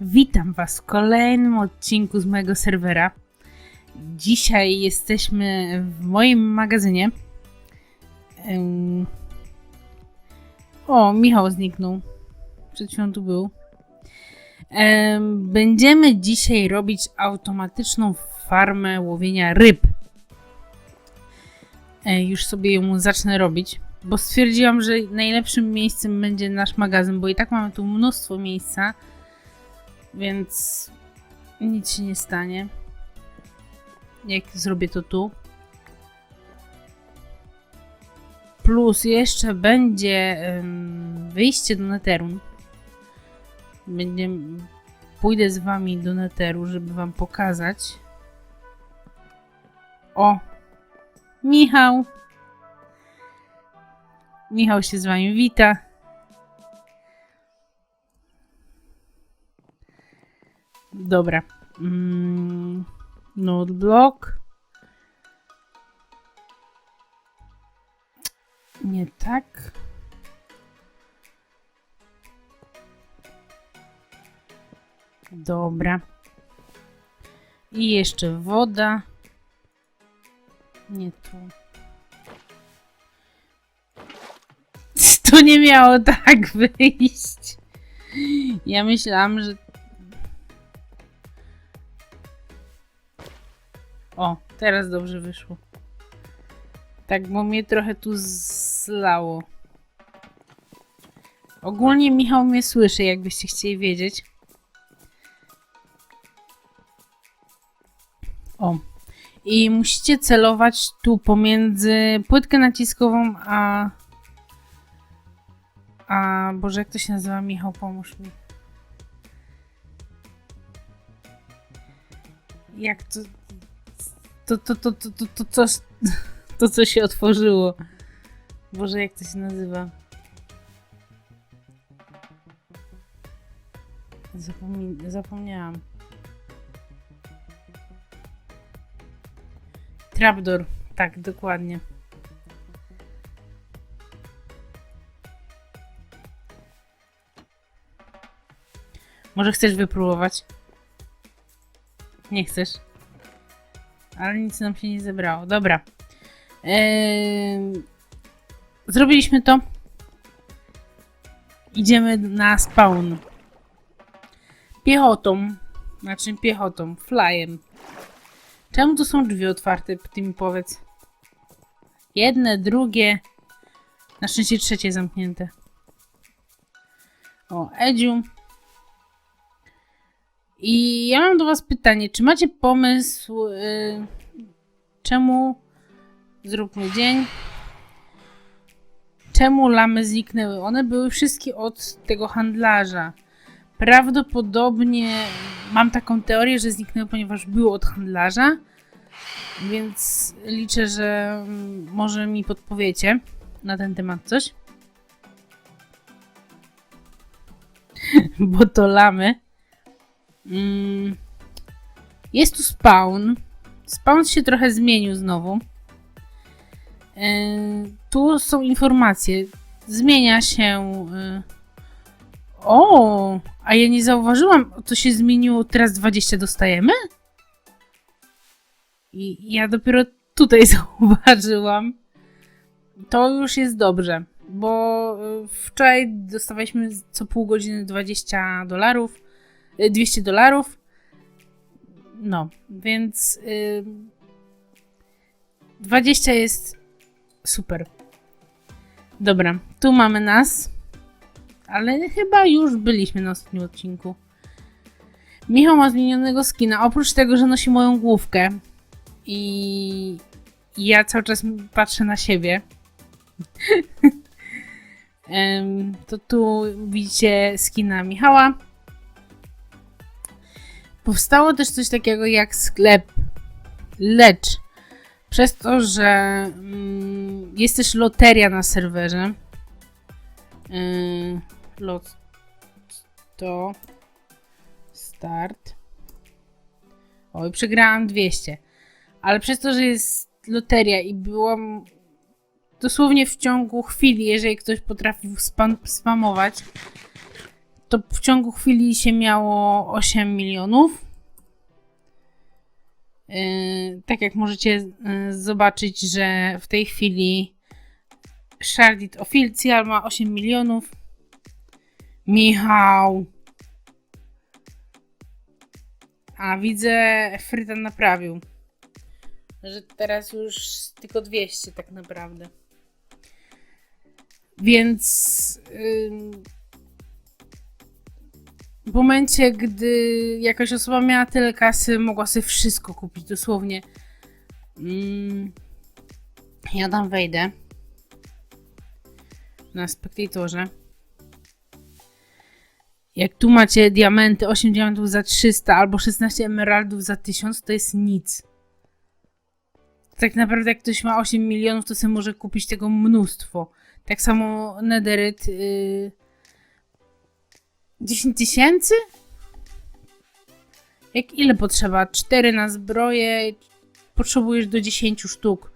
Witam Was w kolejnym odcinku z mojego serwera. Dzisiaj jesteśmy w moim magazynie. O, Michał zniknął. Przed chwilą tu był. Będziemy dzisiaj robić automatyczną farmę łowienia ryb. E, Już sobie ją zacznę robić, bo stwierdziłam, że najlepszym miejscem będzie nasz magazyn, bo i tak mamy tu mnóstwo miejsca, więc nic się nie stanie. Jak zrobię to tu. Plus jeszcze będzie wyjście do Neteru. Będzie, pójdę z wami do Neteru, żeby wam pokazać. O! Michał! Michał się z wami wita. Dobra. Mm, Noteblock. Nie tak. Dobra. I jeszcze woda. Nie tu. To nie miało tak wyjść. Ja myślałam, że. O, teraz dobrze wyszło. Tak, bo mnie trochę tu zlało. Ogólnie Michał mnie słyszy, jakbyście chcieli wiedzieć. O. I musicie celować tu pomiędzy płytkę naciskową a. A. Boże, jak to się nazywa? Michał, pomóż mi. Jak to. To, to, to, to, to, to, to, to co się otworzyło. Boże, jak to się nazywa? Zapomni- zapomniałam. Trapdoor. Tak, dokładnie. Może chcesz wypróbować? Nie chcesz? Ale nic nam się nie zebrało. Dobra. Eee, zrobiliśmy to. Idziemy na spawn. Piechotą. Znaczy piechotą. Flyem. Czemu tu są drzwi otwarte? Ty mi powiedz. Jedne, drugie. Na szczęście trzecie zamknięte. O, Edziu. I ja mam do Was pytanie. Czy macie pomysł, y, czemu zróbmy dzień? Czemu lamy zniknęły? One były wszystkie od tego handlarza. Prawdopodobnie mam taką teorię, że zniknęły, ponieważ były od handlarza. Więc liczę, że mm, może mi podpowiecie na ten temat coś. Bo to lamy. Mm. Jest tu spawn. Spawn się trochę zmienił znowu. Yy, tu są informacje. Zmienia się. Yy. O, a ja nie zauważyłam, to się zmieniło. Teraz 20 dostajemy? I ja dopiero tutaj zauważyłam. To już jest dobrze, bo y, wczoraj dostawaliśmy co pół godziny 20 dolarów, 200 dolarów. No, więc y, 20 jest super. Dobra, tu mamy nas, ale chyba już byliśmy na ostatnim odcinku. Michał ma zmienionego skina, oprócz tego, że nosi moją główkę i ja cały czas patrzę na siebie. To tu widzicie skina Michała. Powstało też coś takiego jak sklep, lecz przez to, że mm, jest też loteria na serwerze. Yy, lot to start. Oj, przegrałam 200. Ale przez to, że jest loteria i byłam dosłownie w ciągu chwili, jeżeli ktoś potrafił spam spamować, to w ciągu chwili się miało 8 milionów. Yy, tak jak możecie yy, zobaczyć, że w tej chwili Shardit Official ma 8 milionów. Michał. A widzę, Fryta naprawił. Że teraz już tylko 200 tak naprawdę. Więc ym, w momencie, gdy jakaś osoba miała tyle kasy, mogła sobie wszystko kupić, dosłownie. Ym, ja tam wejdę na spektatorze. Jak tu macie diamenty, 8 diamentów za 300 albo 16 emeraldów za 1000, to jest nic. Tak naprawdę jak ktoś ma 8 milionów, to sobie może kupić tego mnóstwo. Tak samo Nederyt yy, 10 tysięcy? Jak ile potrzeba? 4 na zbroję, potrzebujesz do 10 sztuk.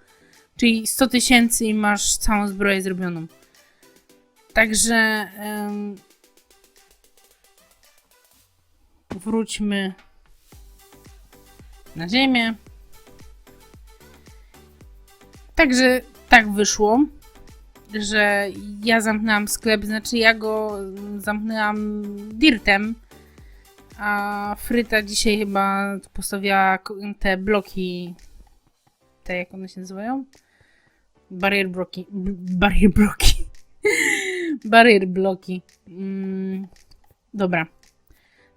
Czyli 100 tysięcy i masz całą zbroję zrobioną. Także ym, wróćmy na ziemię. Także tak wyszło, że ja zamknęłam sklep, znaczy ja go zamknęłam dirtem, a Fryta dzisiaj chyba postawiła te bloki, te jak one się nazywają? Barrier bloki, barrier bloki. barrier bloki. Mm, dobra.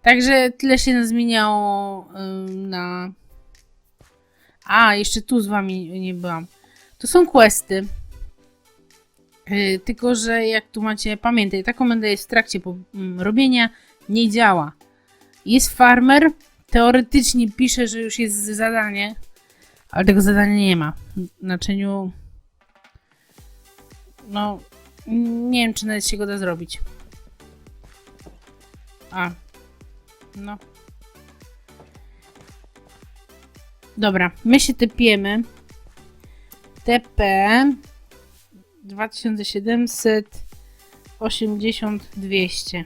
Także tyle się zmieniało ym, na. A, jeszcze tu z wami nie byłam. To są questy. Yy, tylko, że jak tu macie, pamiętaj, ta komenda jest w trakcie mm, robienia, nie działa. Jest farmer, teoretycznie pisze, że już jest zadanie, ale tego zadania nie ma. W naczyniu. No, nie wiem, czy nawet się go da zrobić. A, no. Dobra, my się typiemy. TP 2700 80 200.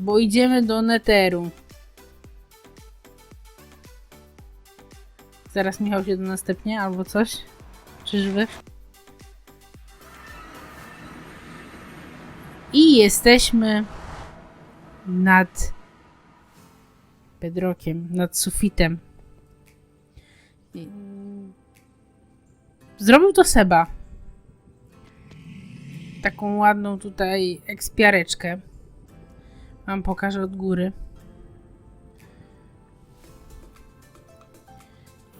Bo idziemy do Netheru. Zaraz Michał się do następnie albo coś. Czyżby? I jesteśmy nad bedrokiem, nad sufitem. Zrobił to Seba. Taką ładną tutaj ekspiareczkę. Wam pokażę od góry.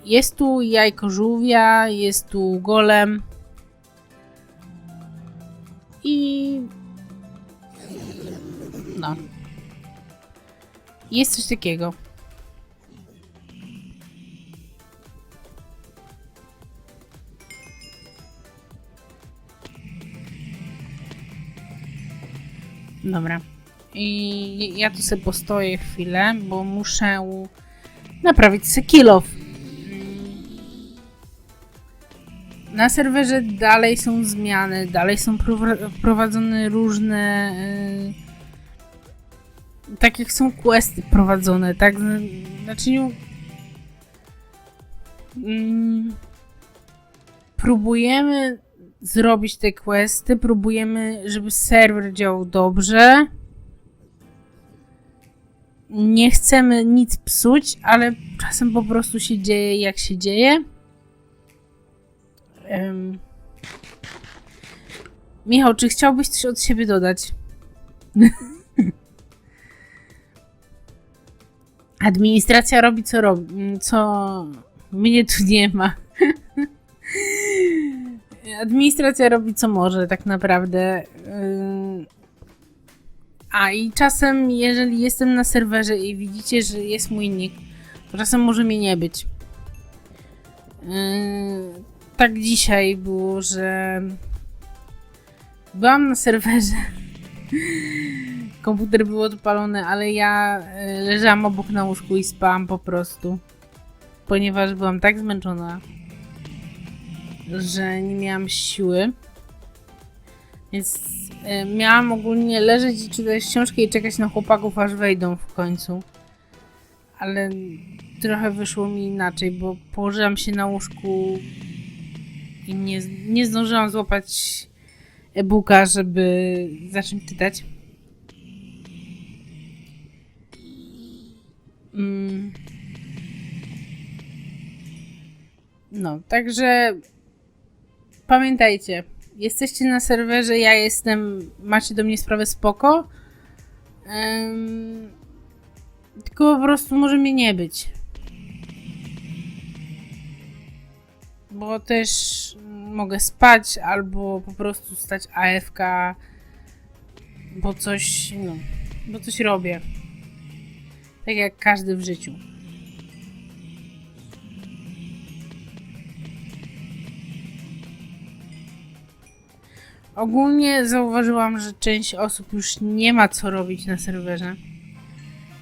Jest tu jajko żółwia, jest tu golem. I no. Jest coś takiego. Dobra. I ja tu sobie postoję chwilę, bo muszę naprawić off. Na serwerze dalej są zmiany, dalej są prowa- prowadzone różne. Yy, tak jak są questy prowadzone, tak? Znaczy. Mm, próbujemy zrobić te questy, próbujemy, żeby serwer działał dobrze. Nie chcemy nic psuć, ale czasem po prostu się dzieje jak się dzieje. Em. Michał, czy chciałbyś coś od siebie dodać? Administracja robi co robi, co mnie tu nie ma. Administracja robi co może, tak naprawdę. A i czasem, jeżeli jestem na serwerze i widzicie, że jest mój nick, to czasem może mnie nie być. Yy, tak dzisiaj było, że byłam na serwerze. Komputer był odpalony, ale ja y, leżałam obok na łóżku i spałam po prostu. Ponieważ byłam tak zmęczona, że nie miałam siły. Więc E, Miałam ogólnie leżeć i czytać książkę i czekać na chłopaków, aż wejdą w końcu. Ale trochę wyszło mi inaczej, bo położyłam się na łóżku i nie, nie zdążyłam złapać e-booka, żeby zacząć czytać. Mm. No, także pamiętajcie, jesteście na serwerze, ja jestem, macie do mnie sprawę spoko. Em, tylko po prostu może mnie nie być. Bo też mogę spać albo po prostu stać AFK, bo coś, no, bo coś robię. Tak jak każdy w życiu. Ogólnie zauważyłam, że część osób już nie ma co robić na serwerze.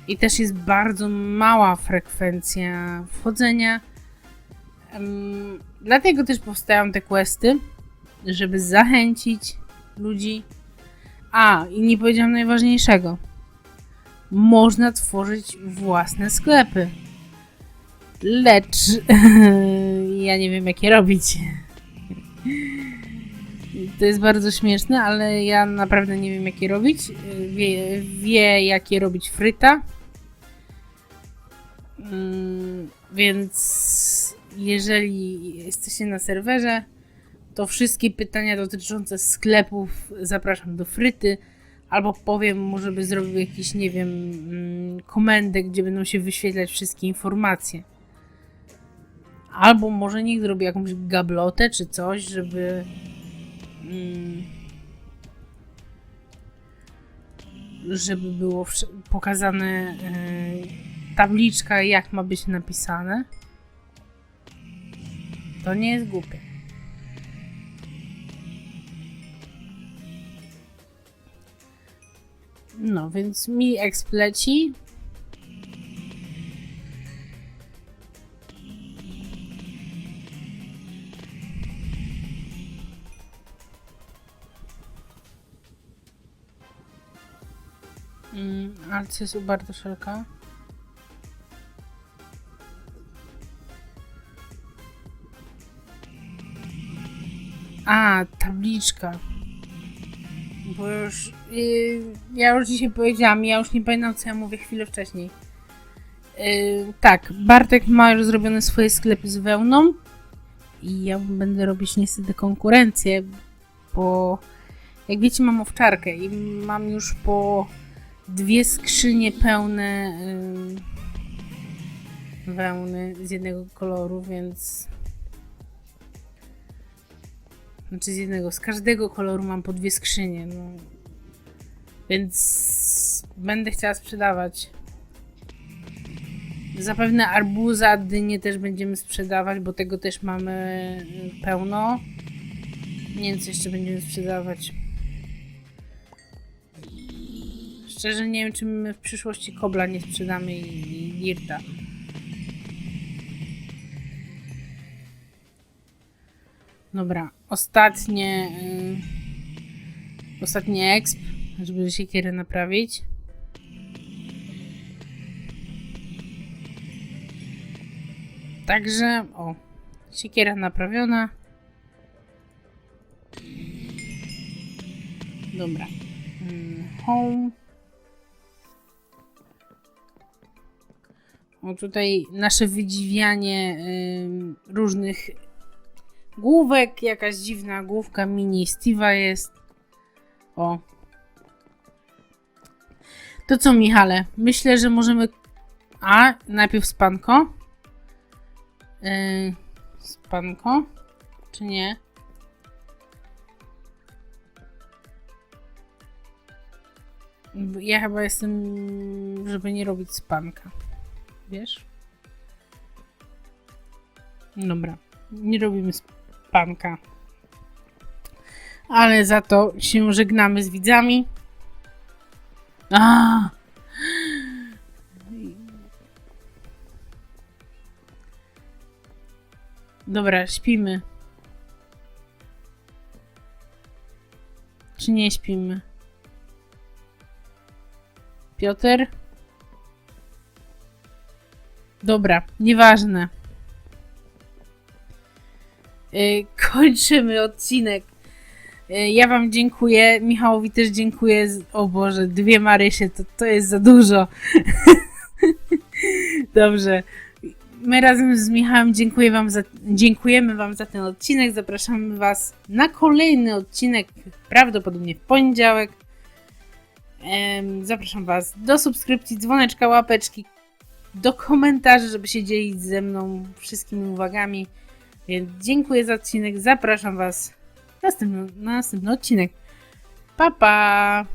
I też jest bardzo mała frekwencja wchodzenia. Dlatego też powstają te questy, żeby zachęcić ludzi. A, i nie powiedziałam najważniejszego. Można tworzyć własne sklepy. Lecz ja nie wiem, jak je robić. To jest bardzo śmieszne, ale ja naprawdę nie wiem, jak je robić. Wie, wie jak je robić Fryta. Mm, Więc jeżeli jesteście na serwerze, to wszystkie pytania dotyczące sklepów zapraszam do Fryty. Albo powiem mu, żeby zrobił jakiś, nie wiem, mm, komendę, gdzie będą się wyświetlać wszystkie informacje. Albo może niech zrobi jakąś gablotę czy coś, żeby żeby było pokazane e, tabliczka, jak ma być napisane. To nie jest głupie. No, więc mi exp Mm, ale co jest u Bartoszelka? A, tabliczka. Bo już. Yy, ja już dzisiaj powiedziałam, ja już nie pamiętam, co ja mówię chwilę wcześniej. Yy, tak, Bartek ma już zrobione swoje sklepy z wełną. I ja będę robić niestety konkurencję, bo jak wiecie, mam owczarkę i mam już po dwie skrzynie pełne yy, wełny z jednego koloru, więc. Znaczy z jednego, z każdego koloru mam po dwie skrzynie, no. Więc będę chciała sprzedawać. Zapewne arbuza, dynie też będziemy sprzedawać, bo tego też mamy y, pełno. Nie wiem, co jeszcze będziemy sprzedawać. Szczerze nie wiem, czy my w przyszłości kobla nie sprzedamy i, i dirta. Dobra, ostatnie. y, ostatni exp, żeby siekierę naprawić. Także, o, siekiera naprawiona. Dobra. Mm, Home. O, tutaj nasze wydziwianie ym, różnych główek. Jakaś dziwna główka mini Steve'a jest. O. To co, Michale? Myślę, że możemy. A, najpierw spanko. Yy, spanko? Czy nie? Ja chyba jestem, żeby nie robić spanka. Wiesz? Dobra. Nie robimy spanka. Ale za to się żegnamy z widzami. A! Dobra, śpimy. Czy nie śpimy? Piotr? Dobra, nieważne. Yy, kończymy odcinek. Yy, ja Wam dziękuję. Michałowi też dziękuję. O Boże, dwie Marysie to, to jest za dużo. Dobrze. My razem z Michałem dziękuję wam za, dziękujemy Wam za ten odcinek. Zapraszamy Was na kolejny odcinek, prawdopodobnie w poniedziałek. Zapraszam Was do subskrypcji, dzwoneczka, łapeczki, do komentarzy, żeby się dzielić ze mną wszystkimi uwagami. Więc dziękuję za odcinek. Zapraszam Was na następny, na następny odcinek. Pa, pa!